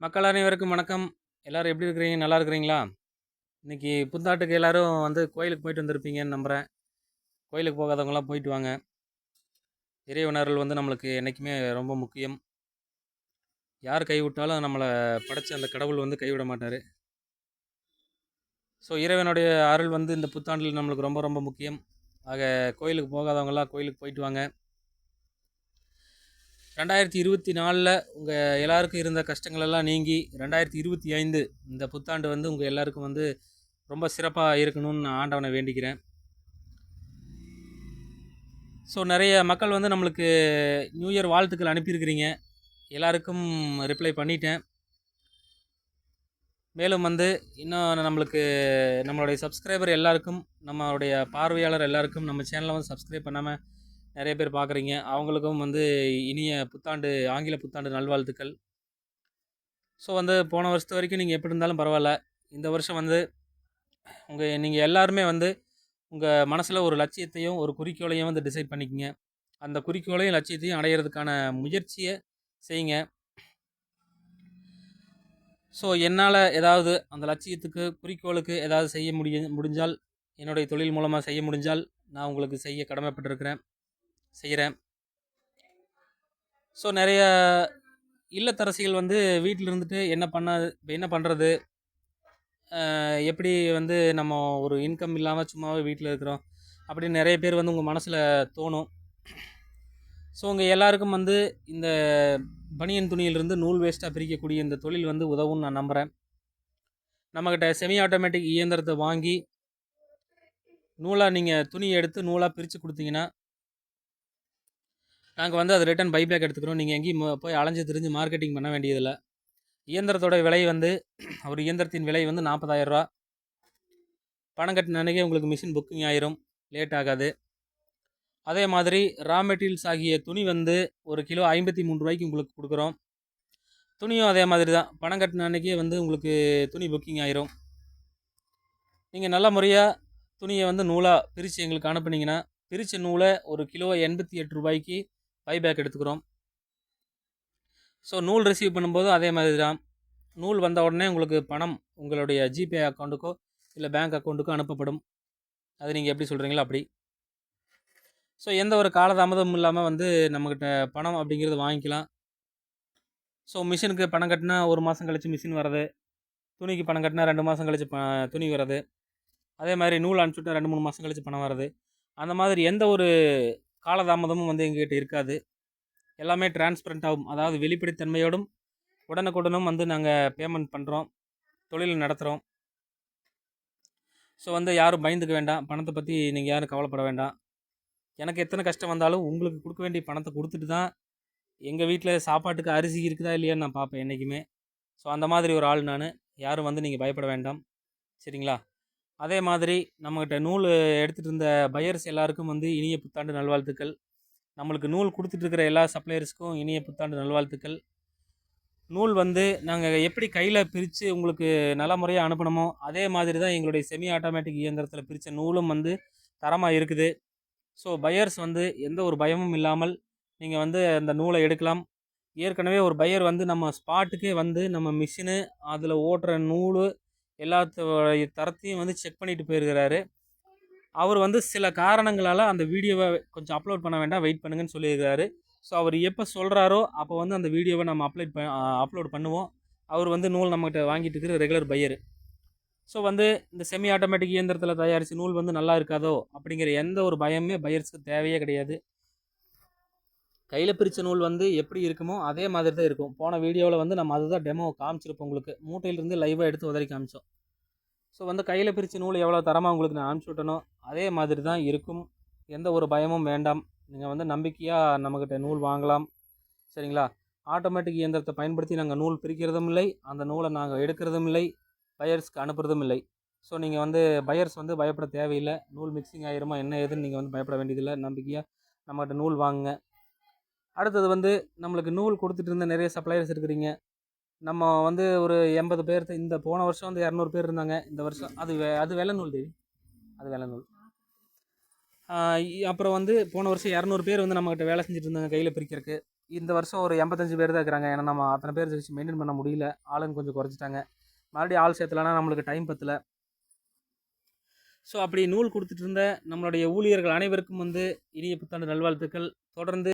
மக்கள் அனைவருக்கும் வணக்கம். எல்லாரும் எப்படி இருக்கிறீங்க? நல்லா இருக்கிறீங்களா? இன்றைக்கி புத்தாட்டுக்கு எல்லோரும் வந்து கோயிலுக்கு போயிட்டு வந்திருப்பீங்கன்னு நம்புகிறேன் கோயிலுக்கு போகாதவங்களாம் போயிட்டு வாங்க. இறைவனர்கள் வந்து நம்மளுக்கு என்றைக்குமே ரொம்ப முக்கியம். யார் கைவிட்டாலும் நம்மளை படைச்ச அந்த கடவுள் வந்து கைவிட மாட்டார். ஸோ இறைவனுடைய அருள் வந்து இந்த புத்தாண்டில் நம்மளுக்கு ரொம்ப ரொம்ப முக்கியம். ஆக கோயிலுக்கு போகாதவங்களாம் கோயிலுக்கு போயிட்டு வாங்க. ரெண்டாயிரத்தி இருபத்தி நாலில் உங்கள் எல்லாருக்கும் இருந்த கஷ்டங்களெல்லாம் நீங்கி ரெண்டாயிரத்தி இருபத்தி ஐந்து இந்த புத்தாண்டு வந்து உங்கள் எல்லாருக்கும் வந்து ரொம்ப சிறப்பாக இருக்கணும்னு நான் ஆண்டவனை வேண்டிக்கிறேன். ஸோ நிறைய மக்கள் வந்து நம்மளுக்கு நியூ இயர் வாழ்த்துக்கள் அனுப்பியிருக்கிறீங்க. எல்லாருக்கும் ரிப்ளை பண்ணிட்டேன். மேலும் வந்து இன்னும் நம்மளுக்கு நம்மளுடைய சப்ஸ்கிரைபர் எல்லாருக்கும் நம்மளுடைய பார்வையாளர் எல்லாருக்கும் நம்ம சேனலை வந்து சப்ஸ்கிரைப் பண்ணாமல் நிறைய பேர் பார்க்குறீங்க. அவங்களுக்கும் வந்து இனிய புத்தாண்டு ஆங்கில புத்தாண்டு நல்வாழ்த்துக்கள். ஸோ வந்து போன வருஷத்து வரைக்கும் நீங்கள் எப்படி இருந்தாலும் பரவாயில்ல. இந்த வருஷம் வந்து உங்கள் நீங்கள் எல்லாருமே வந்து உங்கள் மனசில் ஒரு லட்சியத்தையும் ஒரு குறிக்கோளையும் வந்து டிசைட் பண்ணிக்கங்க. அந்த குறிக்கோளையும் லட்சியத்தையும் அடையிறதுக்கான முயற்சியை செய்யுங்க. ஸோ என்னால் ஏதாவது அந்த லட்சியத்துக்கு குறிக்கோளுக்கு ஏதாவது செய்ய முடிய முடிஞ்சால் என்னுடைய தொழில் மூலமாக செய்ய முடிஞ்சால் நான் உங்களுக்கு செய்ய கடமைப்பட்டிருக்கிறேன். செய்கிறேன். ஸோ நிறைய இல்லத்தரசிகள் வந்து வீட்டில் இருந்துட்டு என்ன பண்ண இப்போ என்ன பண்ணுறது எப்படி வந்து நம்ம ஒரு இன்கம் இல்லாமல் சும்மாவே வீட்டில் இருக்கிறோம் அப்படின்னு நிறைய பேர் வந்து உங்கள் மனசில் தோணும். ஸோ உங்கள் எல்லாருக்கும் வந்து இந்த பனியன் துணியிலிருந்து நூல் வேஸ்ட்டாக பிரிக்கக்கூடிய இந்த தொழில் வந்து உதவும்னு நான் நம்புகிறேன் நம்மக்கிட்ட செமி ஆட்டோமேட்டிக் இயந்திரத்தை வாங்கி நூலாக நீங்கள் துணி எடுத்து நூலாக பிரித்து கொடுத்தீங்கன்னா நாங்கள் வந்து அதை ரிட்டன் பைபேக் எடுத்துக்கிறோம். நீங்கள் எங்கேயும் போய் அலைஞ்சு திரிஞ்சு மார்க்கெட்டிங் பண்ண வேண்டியதில்லை. இயந்திரத்தோட விலை வந்து ஒரு இயந்திரத்தின் விலை வந்து 40000 ரூபா. பணம் கட்டின அன்றைக்கே உங்களுக்கு மிஷின் புக்கிங் ஆயிரும். லேட் ஆகாது. அதே மாதிரி ரா மெட்டீரியல்ஸ் ஆகிய துணி வந்து ஒரு கிலோ ஐம்பத்தி மூணு ரூபாய்க்கு உங்களுக்கு கொடுக்குறோம். துணியும் அதே மாதிரி தான். பணம் கட்டின அன்றைக்கே வந்து உங்களுக்கு துணி புக்கிங் ஆயிரும். நீங்கள் நல்ல முறையாக துணியை வந்து நூலாக பிரித்து எங்களுக்கு அனுப்புனீங்கன்னா பிரித்த நூலை ஒரு கிலோ எண்பத்தி எட்டு ரூபாய்க்கு பைபேக் எடுத்துக்கிறோம். ஸோ நூல் ரிசீவ் பண்ணும்போது அதே மாதிரி தான் நூல் வந்த உடனே உங்களுக்கு பணம் உங்களுடைய ஜிபே அக்கௌண்ட்டுக்கோ இல்லை பேங்க் அக்கௌண்ட்டுக்கோ அனுப்பப்படும். அது நீங்கள் எப்படி சொல்கிறீங்களோ அப்படி. ஸோ எந்த ஒரு காலதாமதமும் இல்லாமல் வந்து நம்மக்கிட்ட பணம் அப்படிங்கிறது வாங்கிக்கலாம். ஸோ மிஷினுக்கு பணம் கட்டினா ஒரு மாதம் கழித்து மிஷின் வர்றது. துணிக்கு பணம் கட்டினா ரெண்டு மாதம் கழித்து ப துணி வர்றது. அதே மாதிரி நூல் அனுப்பிச்சுட்டா ரெண்டு மூணு மாதம் கழித்து பணம் வர்றது. அந்த மாதிரி எந்த ஒரு காலதாமதமும் வந்து எங்ககிட்ட இருக்காது. எல்லாமே டிரான்ஸ்பரண்ட் ஆகும் அதாவது வெளிப்படைத்தன்மையோடும் உடனுக்குடனும் வந்து நாங்கள் பேமெண்ட் பண்ணுறோம் தொழில் நடத்துகிறோம் ஸோ வந்து யாரும் பயந்துக்க வேண்டாம். பணத்தை பற்றி நீங்கள் யாரும் கவலைப்பட வேண்டாம். எனக்கு எத்தனை கஷ்டம் வந்தாலும் உங்களுக்கு கொடுக்க வேண்டிய பணத்தை கொடுத்துட்டு தான் எங்கள் வீட்டில் சாப்பாட்டுக்கு அரிசி இருக்குதா இல்லையான்னு நான் பார்ப்பேன் என்றைக்குமே ஸோ அந்த மாதிரி ஒரு ஆள் நான். யாரும் வந்து நீங்கள் பயப்பட வேண்டாம். சரிங்களா? அதே மாதிரி நம்மக்கிட்ட நூல் எடுத்துகிட்டு இருந்த பையர்ஸ் எல்லாருக்கும் வந்து இனிய புத்தாண்டு நல்வாழ்த்துக்கள். நம்மளுக்கு நூல் கொடுத்துட்ருக்கிற எல்லா சப்ளையர்ஸ்க்கும் இனிய புத்தாண்டு நல்வாழ்த்துக்கள். நூல் வந்து நாங்கள் எப்படி கையில் பிரித்து உங்களுக்கு நல்ல முறையாக அனுப்பணுமோ அதே மாதிரி தான் எங்களுடைய செமி ஆட்டோமேட்டிக் இயந்திரத்தில் பிரித்த நூலும் வந்து தரமாக இருக்குது. ஸோ பையர்ஸ் வந்து எந்த ஒரு பயமும் இல்லாமல் நீங்கள் வந்து அந்த நூலை எடுக்கலாம். ஏற்கனவே ஒரு பையர் வந்து நம்ம ஸ்பாட்டுக்கே வந்து நம்ம மிஷினு அதில் ஓட்டுற நூல் எல்லாத்தோடைய தரத்தையும் வந்து செக் பண்ணிட்டு போயிருக்கிறாரு. அவர் வந்து சில காரணங்களால் அந்த வீடியோவை கொஞ்சம் அப்லோட் பண்ண வேண்டாம் வெயிட் பண்ணுங்கன்னு சொல்லியிருக்காரு ஸோ அவர் எப்போ சொல்கிறாரோ அப்போ வந்து அந்த வீடியோவை நம்ம அப்லோட் ப அப்லோட் பண்ணுவோம். அவர் வந்து நூல் நம்மகிட்ட வாங்கிட்டு இருக்கிற ரெகுலர் பையர் ஸோ வந்து இந்த செமி ஆட்டோமேட்டிக் இயந்திரத்தில் தயாரித்து நூல் வந்து நல்லா இருக்காதோ அப்படிங்கிற எந்த ஒரு பயமே பையர்ஸ்க்கு தேவையே கிடையாது. கையில் பிரித்த நூல் வந்து எப்படி இருக்குமோ அதே மாதிரி தான் இருக்கும். போன வீடியோவில் வந்து நம்ம அதுதான் டெமோ காமிச்சிருப்போம் உங்களுக்கு. மூட்டையிலிருந்து லைவாக எடுத்து உதறி காமிச்சோம். ஸோ வந்து கையில் பிரித்த நூல் எவ்வளோ தரமாக உங்களுக்கு நான் அனுப்பிச்சி விட்டனோ அதே மாதிரி தான் இருக்கும். எந்த ஒரு பயமும் வேண்டாம். நீங்கள் வந்து நம்பிக்கையாக நம்மக்கிட்ட நூல் வாங்கலாம். சரிங்களா? ஆட்டோமேட்டிக் இயந்திரத்தை பயன்படுத்தி நாங்கள் நூல் பிரிக்கிறதும் இல்லை. அந்த நூலை நாங்கள் எடுக்கிறதும் இல்லை. பையர்ஸ்க்கு அனுப்புறதும் இல்லை. ஸோ நீங்கள் வந்து பையர்ஸ் வந்து பயப்பட தேவையில்லை. நூல் மிக்சிங் ஆயிருமா என்ன ஏதுன்னு நீங்கள் வந்து பயப்பட வேண்டியதில்லை. நம்பிக்கையாக நம்மகிட்ட நூல் வாங்குங்க. அடுத்தது வந்து நம்மளுக்கு நூல் கொடுத்துட்டு இருந்த நிறைய சப்ளையர்ஸ் இருக்கிறீங்க. நம்ம வந்து ஒரு எண்பது பேர் இந்த போன வருஷம் வந்து இரநூறு பேர் இருந்தாங்க. இந்த வருஷம் அது வே- அது வெள்ளை நூல் தேவி அது வெள்ளை நூல். அப்புறம் வந்து போன வருஷம் இரநூறு பேர் வந்து நம்மக்கிட்ட வேலை செஞ்சுட்டு இருந்தாங்க கையில் பிரிக்கிறதுக்கு. இந்த வருஷம் ஒரு எண்பத்தஞ்சு பேர் தான் இருக்கிறாங்க. ஏன்னா நம்ம அத்தனை பேர் வச்சு மெயின்டைன் பண்ண முடியல. ஆளுங்க கொஞ்சம் குறைச்சிட்டாங்க. மறுபடியும் ஆள் சேர்த்துலனா நம்மளுக்கு டைம் பத்தல. ஸோ அப்படி நூல் கொடுத்துட்டு இருந்த நம்மளுடைய ஊழியர்கள் அனைவருக்கும் வந்து இனிய புத்தாண்டு நல்வாழ்த்துக்கள். தொடர்ந்து